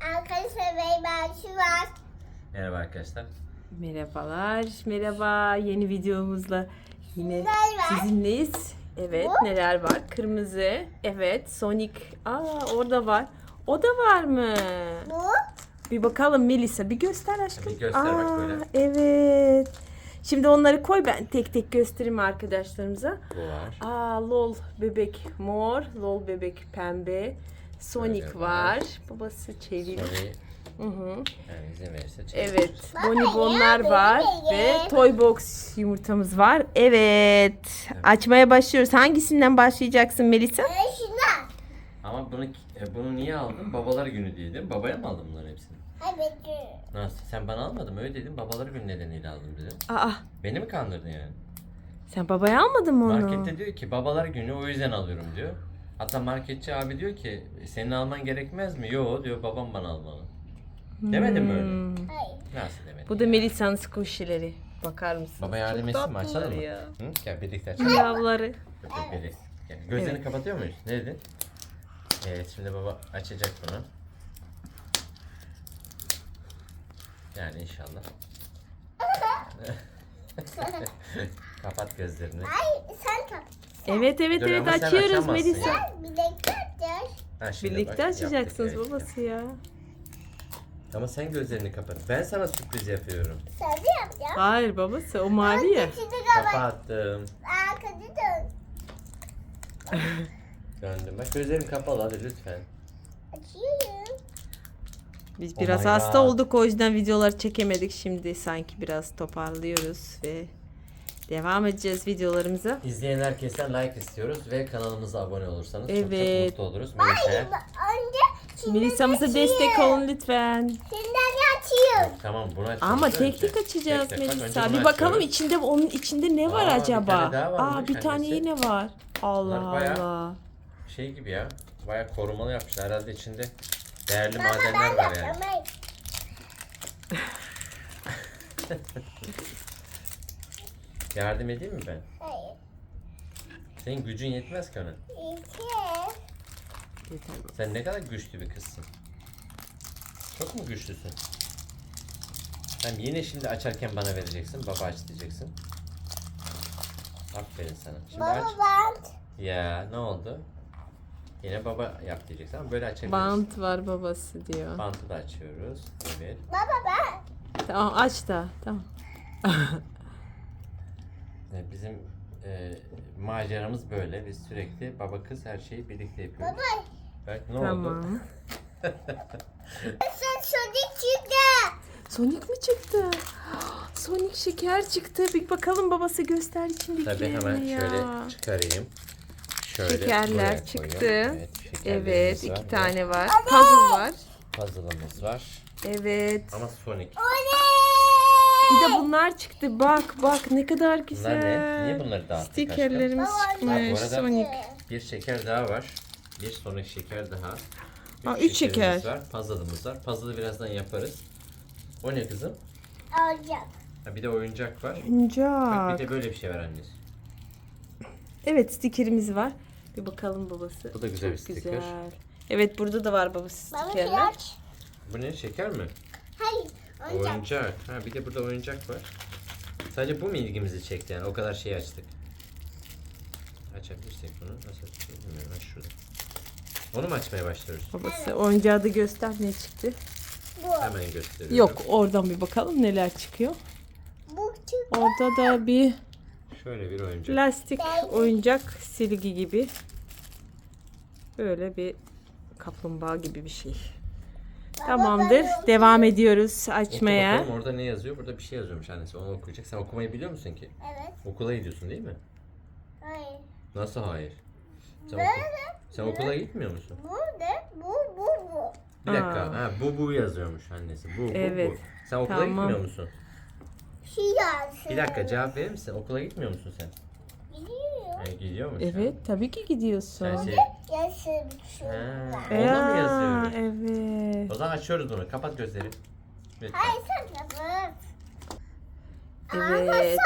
Arkadaşlar merhaba şu var. Merhaba arkadaşlar. Merhabalar, merhaba. Yeni videomuzla yine var? sizinleyiz. Evet, neler var? Kırmızı, evet, Sonic. Aa, orada var. O da var mı? Bu. Bir bakalım Melisa, bir göster aşkım. Bir göster bak Aa, böyle. Evet. Şimdi onları koy ben tek tek göstereyim arkadaşlarımıza. Bu var. Aa, lol bebek mor, lol bebek pembe. Sonic Böyle var. var. Babası çeviriyor. Sonra Hı hı. yani izin verirse. Evet, bonibonlar var ve toy box yumurtamız var. Evet, açmaya başlıyoruz. Hangisinden başlayacaksın Melisa? Şunlar. Ama bunu e, bunu niye aldın? Babalar günü diye değil mi? Babaya mı aldın bunların hepsini? Evet. Nasıl? Sen bana almadın mı? Öyle dedim. Babalar günü nedeniyle aldım dedim. Aa, Beni mi kandırdın yani? sen babaya almadın mı onu? Markette diyor ki babalar günü o yüzden alıyorum diyor. Hatta marketçi abi diyor ki senin alman gerekmez mi? Yo diyor babam bana almalı. Demedim mi öyle? Hmm. Hayır. Nasıl demedim? Bu da Melisa'nın squishy'leri. Bakar mısın? Baba yardım etsin mi? Açalım mı? ya. Hı? Gel birlikte açalım. Gel. Gözlerini Evet. kapatıyor muyuz? Ne dedin? Evet şimdi baba açacak bunu. Yani inşallah. Kapat gözlerini. Ay sen tak. Evet evet Dur evet sen açıyoruz açamazsın Melisa. ya. Birlikte atacağız. Ha, şimdi Birlikte bak, açacaksınız yaptık, evet. babası ya. Ama sen gözlerini kapat. Ben sana sürpriz yapıyorum. Sen de yapacağım. Hayır babası o mavi ya. Şimdi kapat. Kapattım. Arkada dön. Döndüm. Bak gözlerim kapalı hadi lütfen. Açıyorum. Biz Oh biraz my hasta God. olduk o yüzden videoları çekemedik. Şimdi sanki biraz toparlıyoruz ve devam edeceğiz videolarımıza. İzleyen herkesten like istiyoruz ve kanalımıza abone olursanız çok çok Evet. mutlu oluruz. Melisa'ya. Önce Melisa'mıza destek olun lütfen. Şimdiden açıyorum. Tamam bunu açacağız. Ama önce. tek tek açacağız Melisa. Bir bakalım açıyoruz. içinde onun içinde ne var Aa, bir acaba? tane daha varmış Aa bir tane annesi. yine var. Allah Bunlar bayağı- Allah. Şey gibi ya. Bayağı korumalı yapmışlar. Herhalde içinde değerli Baba madenler var yani. Yardım edeyim mi ben? Hayır. Senin gücün yetmez ki ona. İki. Yeter. Sen ne kadar güçlü bir kızsın. Çok mu güçlüsün? Tamam yine şimdi açarken bana vereceksin. Baba aç diyeceksin. Aferin sana. Şimdi aç. Baba ben. Ya ne oldu? Yine baba yap diyeceksin ama böyle açabiliriz. Bant var babası diyor. Bantı da açıyoruz. Evet. Baba ben. Tamam aç da. Tamam. E, Bizim e, maceramız böyle. Biz sürekli baba kız her şeyi birlikte yapıyoruz. Baba. Bak ne oldu? Tamam. Sen çocuk çıktı. Sonic mi çıktı? Sonic şeker çıktı. Bir bakalım babası göster içindekilerini Tabii hemen ya. şöyle çıkarayım. Şöyle buraya Şekerler çıktı. koyuyorum. Evet, Evet, şekerlerimiz iki var. tane var. Puzzle var. Puzzle'ımız var. Evet. Ama Sonic. Bir de bunlar çıktı. Bak bak ne kadar güzel. Bunlar ne? Niye bunları dağıttık Stikerlerimiz çıkmış. Ha, bu arada- Sonic. Bir şeker daha var. Bir Sonic şeker daha. Ha, üç şekerimiz şeker. var. Puzzle'ımız var. Puzzle'ı birazdan yaparız. O ne kızım? Alacağım. Ha, bir de oyuncak var. Bak bir Oyuncak. de böyle bir şey var annesi. Evet stikerimiz var. Bir bakalım babası. Bu da güzel bir stiker. güzel. Evet burada da var babası Baba stikerler. aç. Bu ne? Şeker mi? Hayır. Oyuncak. Oyuncak. Ha bir de burada oyuncak var. Sadece bu mu ilgimizi çekti yani? O kadar şey açtık. Açabilirsek bunu. Nasıl açacağız bilmiyorum. Ha şurada. Onu mu açmaya başlıyoruz? Babası oyuncağı da göster ne çıktı. Bu. Hemen gösteriyorum. Yok oradan bir bakalım neler çıkıyor. Bu çıktı. Orada da bir Şöyle bir oyuncak. plastik oyuncak silgi gibi. Böyle bir kaplumbağa gibi bir şey. Tamamdır. Devam ediyoruz Oku açmaya. bakalım orada ne yazıyor? Burada bir şey yazıyormuş annesi. Onu okuyacak. Sen okumayı biliyor musun ki? Evet. Okula gidiyorsun değil mi? Hayır. Nasıl hayır? Sen, oku- sen okula gitmiyor musun? Bu ne? Bu bu bu. Bir dakika. Aa. Ha, bu bu yazıyormuş annesi. Bu bu Evet. bu. Sen okula Tamam. gitmiyor musun? Şu yazsın. Bir dakika cevap verir misin? Okula gitmiyor musun sen? Gidiyor. Ha, gidiyor musun? Evet tabii ki gidiyorsun. Sen şey... Yazsın şu. Ha, Ya, onda mı yazıyor? Evet. O zaman açıyoruz bunu. Kapat gözleri. Lütfen. Hayır sen kapat. Evet.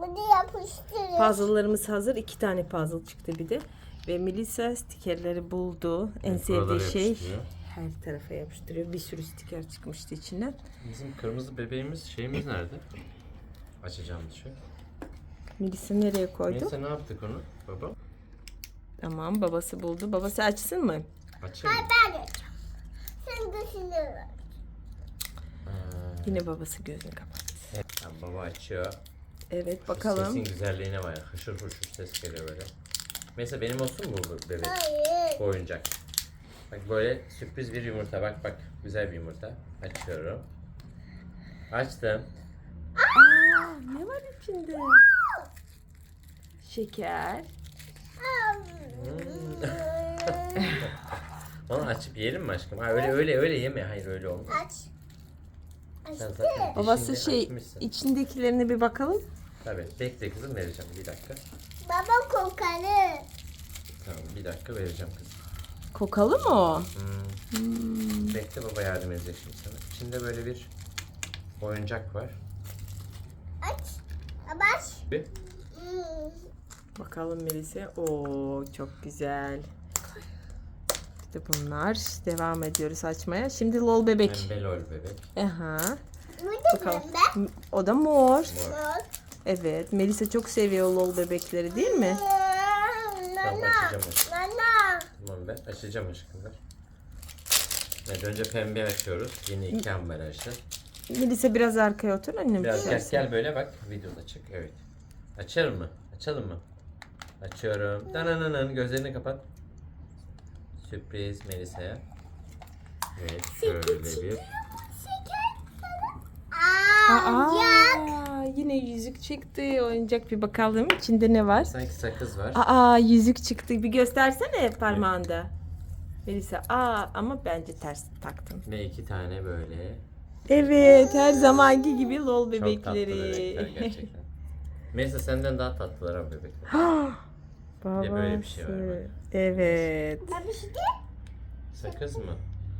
Bunu yapıştırın. Puzzle'larımız hazır. İki tane puzzle çıktı bir de. Ve Melisa stikerleri buldu. En Evet, buralara sevdiği şey yapıştırıyor. her tarafa yapıştırıyor. Bir sürü stiker çıkmıştı içinden. Bizim kırmızı bebeğimiz şeyimiz nerede? Açacağımız şey. Melisa nereye koydu? Neyse ne yaptık onu baba? Tamam babası buldu. Babası açsın mı? Açayım mı? Ben de. Sen ver. Ha, Yine babası gözünü kapattı. evet, tamam, baba açıyor. Evet Şu bakalım. Sesin güzelliğine var ya. Hışır hışır ses geliyor böyle. Mesela benim olsun mu bu bebek? Hayır. Bu oyuncak. Bak böyle sürpriz bir yumurta. Bak bak güzel bir yumurta. Açıyorum. Açtım. Aa, ne var içinde? Şeker. Onu açıp yiyelim mi aşkım? Ha, öyle öyle öyle yeme. Hayır öyle olmaz. Aç. Sen zaten Babası dişini şey açmışsın. içindekilerine bir bakalım. Tabii bekle kızım vereceğim bir dakika. Baba kokarı. Tamam bir dakika vereceğim kızım. Kokalı mı o? Hmm. Hmm. Bekle baba yardım edecek şimdi sana. İçinde böyle bir oyuncak var. Aç. Abaş. Bir. Bakalım Melisa. Oo çok güzel. İşte bunlar. Devam ediyoruz açmaya. Şimdi lol bebek. Pembe lol bebek. Aha. Bakalım. O da mor. Mor. Evet. Melisa çok seviyor lol bebekleri değil mi? Tamam Nana. açacağım aşkım. Nana. Tamam ben açacağım aşkım ver. Evet önce pembe açıyoruz. Yine iki ambalajlı. Melisa biraz arkaya otur annem. Biraz gel, düşersin. gel böyle bak videoda çık. Evet. Açalım mı? Açalım mı? Açıyorum. Dananın gözlerini kapat. Sürpriz Melisa'ya. Evet şöyle bir. Aa, Aa, yine yüzük çıktı. Oyuncak bir bakalım içinde ne var? Sanki sakız var. Aa yüzük çıktı. Bir göstersene parmağında. Melisa aa ama bence ters taktın. Ve iki tane böyle. Evet her zamanki gibi lol Çok tatlı bebekleri. bebekler gerçekten. Melisa senden daha tatlılar ha bebekler. Babası. Bir de böyle bir şey var bak. Evet. Şey. Sakız mı?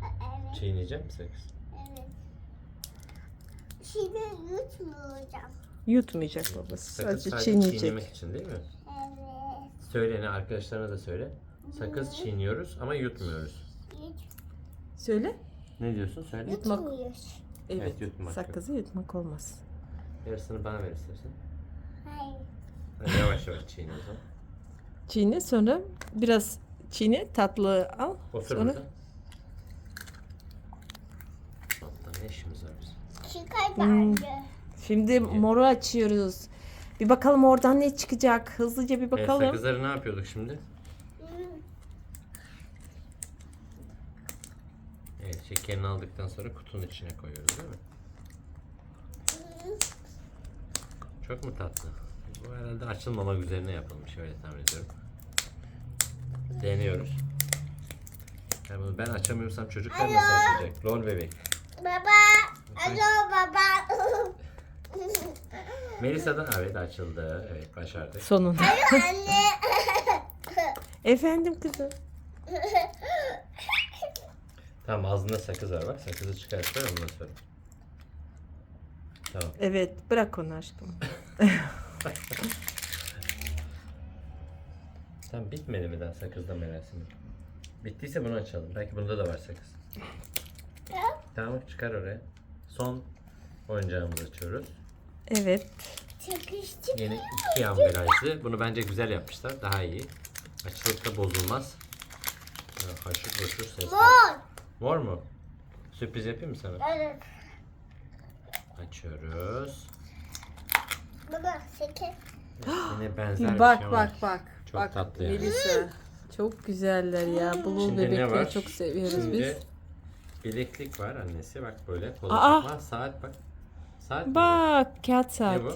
Evet. Çiğneyecek mi sakız? Evet. Şimdi yutmayacağım. Yutmayacak babası. Sakız Sadece sadece çiğneyecek. çiğnemek için değil mi? Evet. Söyle ne arkadaşlarına da söyle. Sakız çiğniyoruz ama yutmuyoruz. Yut, Söyle. Ne diyorsun söyle. Yutmak. yutmuyoruz. Evet. Evet, yutmak. Sakızı yutmak olmaz. Yarısını bana ver istersen. Hayır. Hadi yavaş yavaş çiğne o zaman. Çiğne sonra biraz çiğne tatlı al. Otur sonra burada. Altta ne işimiz var bizim? Çıkar Hmm. bence. Şimdi moru açıyoruz. Bir bakalım oradan ne çıkacak. Hızlıca bir Evet, bakalım. sakızları ne yapıyorduk şimdi? Hmm. Evet şekerini aldıktan sonra kutunun içine koyuyoruz değil mi? Çok mu tatlı? Bu herhalde açılmamak üzerine yapılmış öyle tahmin ediyorum. Deniyoruz. Yani bunu ben açamıyorsam çocuklar nasıl açacak? Lol bebek. Baba. Alo baba. Melisa'dan evet açıldı. Evet başardık. Sonunda. Anne. Efendim kızım. Tamam ağzında sakız var bak. Sakızı çıkartıyor ondan sonra. Tamam. Evet bırak onu aşkım. Tamam bitmedi mi daha sakızda merasimi? Bittiyse bunu açalım. Belki bunda da var sakız. Tamam çıkar oraya. Son oyuncağımızı açıyoruz. Evet. Çıkıştık. Yine iki ambalajlı. Bunu bence güzel yapmışlar. Daha iyi. Açılıp da bozulmaz. Ya, Haşır boşur sesler. Mor. Mor mu? Sürpriz yapayım mı sana? Evet. Açıyoruz. Baba şeker. Yine benzer bir bak şey bak var. bak. Çok bak, tatlı yani. Melisa. Çok güzeller ya. Blue Şimdi ne bebekleri çok seviyoruz Şimdi biz. bileklik var annesi. Bak böyle. Kolu Aa! takma. Saat bak. Saat mi bu? Bak kağıt saat. Ne bu?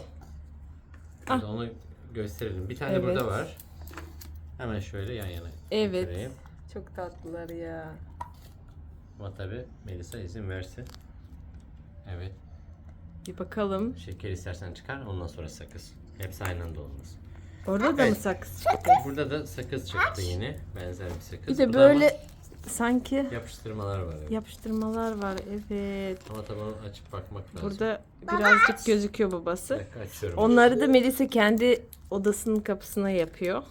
Şimdi onu gösterelim. Bir tane Evet. burada var. Hemen şöyle yan yana Evet. getireyim. Çok tatlılar ya. Ama tabi Melisa izin versin. Evet. Bir bakalım. Şeker istersen çıkar. Ondan sonra sakız. Hepsi aynı anda olmaz. Orada da mı Evet. sakız çıktı? Burada da sakız çıktı yine. Benzer bir sakız. Bir de da böyle sanki ama yapıştırmalar var. Evet. yapıştırmalar var. Evet. Ama onu açıp bakmak lazım. Burada birazcık gözüküyor Bir babası. dakika açıyorum. Onları da Melisa kendi odasının kapısına yapıyor.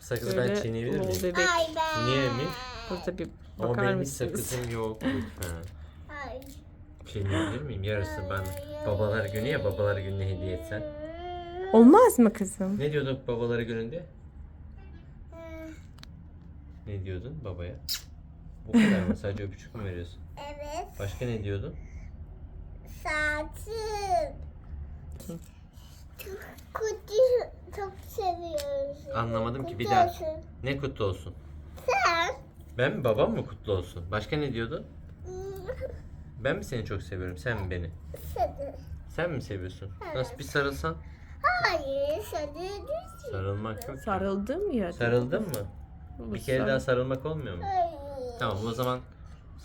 Sakızı ben çiğneyebilir miyim? bebek. Ay. Niye mi? Burada bir Ama bakar benim hiç mısınız? sakızım yok lütfen. Ay. Diyebilir miyim? Yarısı ben babalar günü ya babalar gününe hediye etsen. Olmaz mı kızım? Ne diyorduk babalar gününde? Ne diyordun babaya? Bu kadar mı? Sadece öpücük mü veriyorsun? Evet. Başka ne diyordun? Saçım. Çok kutu çok seviyoruz. Anlamadım ki, bir Kutu daha. olsun. Ne kutlu olsun? Sen. Ben mi babam mı kutlu olsun? Başka ne diyordun? Ben mi seni çok seviyorum? Sen mi beni? Sen. Sen mi seviyorsun? Nasıl bir sarılsan? Hayır Sarılmak yok. Sarıldım ya. Sarıldın mı? Bir kere daha sarılmak olmuyor mu? Hayır. Tamam o zaman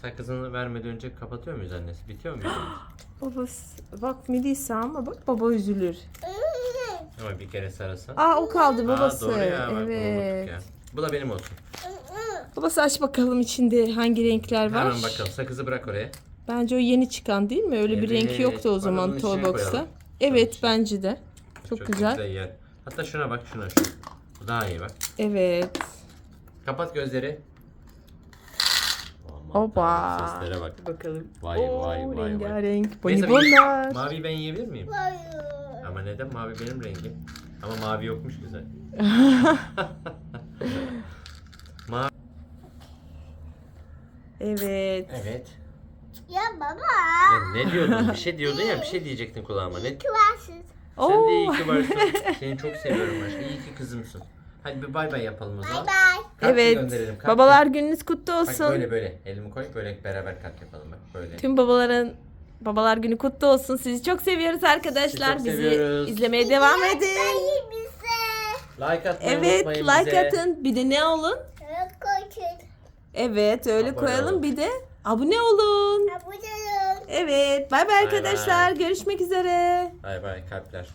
sakızını vermeden önce kapatıyor muyuz annesi? Bitiyor muyuz? Baba s- bak Melisa ama bak baba üzülür. Ama bir kere sarılsan. Aa o kaldı babası. Aa, doğru ya. bak, evet. ya. Bu da benim olsun. Babası aç bakalım içinde hangi renkler var. Hemen bakalım. Sakızı bırak oraya. Bence o yeni çıkan değil mi? Öyle bir renk Evet, yoktu o zaman Toybox'ta. Evet bence de. Çok, güzel. yer. Hatta şuna bak şuna şu. Bu daha iyi bak. Evet. Kapat gözleri. Aman Oba. tanrım, Seslere bak. Bakalım. Vay, Oo, vay, vay, vay. rengarenk Neyse, bonibonlar. Mavi ben yiyebilir miyim? Hayır. Ama neden? Mavi benim rengim. Ama mavi yokmuş güzel. mavi. Evet. Evet. Ya baba. Ya ne diyordun? Bir şey diyordun ya bir şey diyecektin kulağıma. Ne? Kıvarsız. Sen de iyi ki varsın. Seni çok seviyorum aşkım. İyi ki kızımsın. Hadi bir bay bay yapalım o Bay zaman. bay. Kalp Evet. kalp Babalar gününüz kutlu Bak olsun. böyle böyle. Elimi koy böyle beraber kalp yapalım bak böyle. Tüm babaların Babalar günü kutlu olsun. Sizi çok seviyoruz arkadaşlar. Çok Bizi seviyoruz. izlemeye devam edin. Like atmayı Evet, unutmayın like bize. atın. Bir de ne olun? Evet, öyle Abone koyalım. olun. Bir de abone olun. Abone olun. Evet, bay bay arkadaşlar. Görüşmek üzere. Bay bay kalpler.